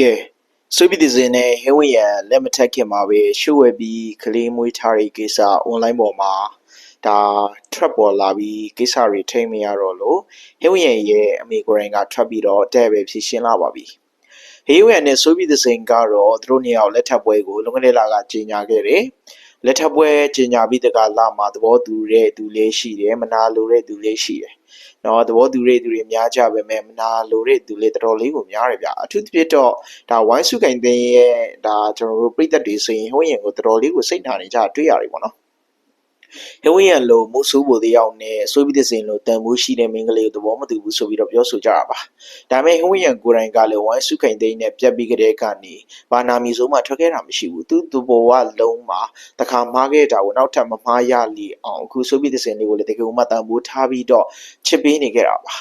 ကဲဆွေးပြီးဒီစင်နဲ့ဟင်းဝရံလက်မထက်ခင်မှာပဲရှုပ်ဝဲပြီးကလေးမွေးထားတဲ့ကိစ္စ online ပေါ်မှာဒါ trap ပေါ်လာပြီးကိစ္စတွေထိမမရတော့လို့ဟင်းဝရံရဲ့အမေကိုယ်တိုင်ကထွက်ပြီးတော့တဲ့ပဲဖြည့်ရှင်းလာပါပြီဟင်းဝရံနဲ့ဆွေးပြီးဒီစင်ကတော့သူတို့နှစ်ယောက်လက်ထပ်ပွဲကိုလုံခဲ့တဲ့လာကကြီးညာခဲ့တယ် လက်ထပ်ပွဲကြီးညာပြီးတကလာမှာသဘောတူတဲ့သူလေးရှိတယ်မနာလိုတဲ့သူလေးရှိတယ်နော်သဘောတူတဲ့သူတွေများကြပါမယ်မနာလိုတဲ့သူလေးတော်တော်လေးကိုများတယ်ဗျအထူးသဖြင့်တော့ဒါဝိုင်းစုကင်သိန်းရဲ့ဒါကျွန်တော်တို့ပြည်သက်တွေဆိုရင်ဟိုရင်ကိုတော်တော်လေးကိုစိတ်နာနေကြတွေ့ရတယ်ပေါ့နော် ဟဝင်းရန်လိုမုတ်ဆိုးဖို့တယောက်နဲ့ဆိုးပြီးတဲ့စင်လိုတန်ဖိုးရှိတဲ့မင်းကလေးကိုသဘောမတူဘူးဆိုပြီးတော့ပြောဆိုကြတာပါဒါပေမဲ့ဟဝင်းရန်ကိုယ်တိုင်ကလည်းဝိုင်းစုခိုင်သိန်းနဲ့ပြက်ပြီးကြတဲ့ကနေဘာနာမီဆိုမှထွက်ခဲ့တာမရှိဘူးသူသူဘောကလုံးမှာတခါမှားခဲ့တာကိုနောက်ထပ်မမှားရလီအောင်အခုဆိုပြီးတဲ့စင်လေးကိုလည်းတကယ်မှတန်ဖိုးထားပြီးတော့ချစ်ပေးနေခဲ့တာပါ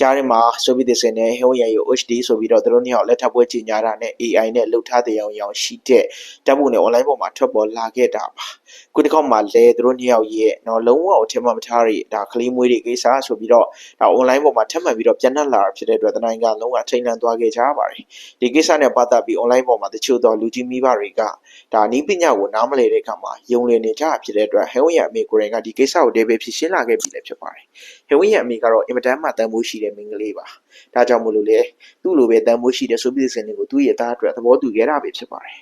ကြားထဲမှာဆိုဗီယက်စင်နဲ့ဟိုရန်ယူ HD ဆိုပြီးတော့သူတို့နှစ်ယောက်လက်ထပ်ပွဲကြီးညာတာနဲ့ AI နဲ့လှုပ်ထားတဲ့အောင်ရောင်ရှိတဲ့တပ်ဖို့နဲ့ online ပေါ်မှာထွက်ပေါ်လာခဲ့တာပါခုတစ်ခေါက်မှာလဲသူတို့နှစ်ယောက်ရဲ့တော့လုံးဝအထင်မှမထားရဒါကလေးမွေးတွေကိစ္စဆိုပြီးတော့ဒါ online ပေါ်မှာထပ်မံပြီးတော့ပြန်နှက်လာတာဖြစ်တဲ့အတွက်တနိုင်ကလုံးဝထိန်လန့်သွားခဲ့ကြပါတယ်ဒီကိစ္စနဲ့ပတ်သက်ပြီး online ပေါ်မှာတချို့သောလူကြီးမိဘတွေကဒါနီးပညာကိုနားမလည်တဲ့အခါမှာယုံလည်နေကြဖြစ်တဲ့အတွက်ဟဲဝင်းရအမေကိုယ်တိုင်ကဒီကိစ္စကိုဒေးဗစ်ဖြစ်ရှင်းလာခဲ့ပြီလည်းဖြစ်ပါတယ်ဟဲဝင်းရအမေကတော့အင်မတန်မှတန်ဖိုးရှိတဲ့မိန်းကလေးပါဒါကြောင့်မို့လို့လေသူ့လိုပဲတန်ဖိုးရှိတဲ့ဆိုပြီးစင်တွေကိုသူ့ရဲ့သားအတွက်သဘောတူခဲ့တာပဲဖြစ်ပါတယ်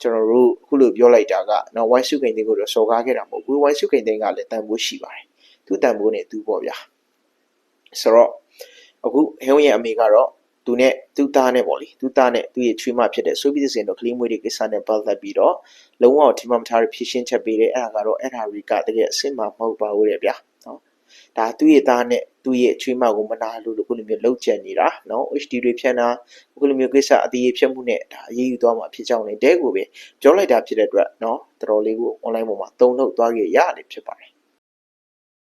ကျွန်တော်တို့အခုလိုပြောလိုက်တာကနော်ဝိုင်းစုခိန်တင်းကိုတော့စော်ကားခဲ့တာမဟုတ်ဘူးဝိုင်းစုခိန်တင်းကလည်းတန်ဖိုးရှိပါတယ်သူ့တန်ဖိုးနဲ့သူ့ပေါ့ဗျာဆိုတော့အခုဟဲဝင်းရဲ့အမေကတော့သူနဲ့သူ့သားနဲ့ပေါ့လေသူ့သားနဲ့သူ့ရဲ့ချွေးမဖြစ်တဲ့ဆိုပြီးစင်တော့ကလေးမွေးတွေကိစ္စနဲ့ပတ်သက်ပြီးတော့လုံးဝထိမမထားဖြည့်ရှင်းချက်ပေးတယ်အဲ့ဒါကတော့အဲ့ဒါရီကတကယ်အစ်စ်မှမဟုတ်ပါဘူးတဲ့ဗျာနော် ဒါသူ့ရဲ့သားနဲ့သူ့ရဲ့ချွေးမကိုမနာလို့လို့ခုလိုမျိုးလှုပ်ကြံနေတာနော် HD တွေဖြတ်တာခုလိုမျိုးကိစ္စအသေးဖြတ်မှုနဲ့ဒါအရေးယူသွားမှာဖြစ်ကြောင်းလည်းတဲကိုပဲပြောလိုက်တာဖြစ်တဲ့အတွက်နော်တော်တော်လေးကို online ပေါ်မှာတုံ့လောက်သွားခဲ့ရတယ်ဖြစ်ပါတယ်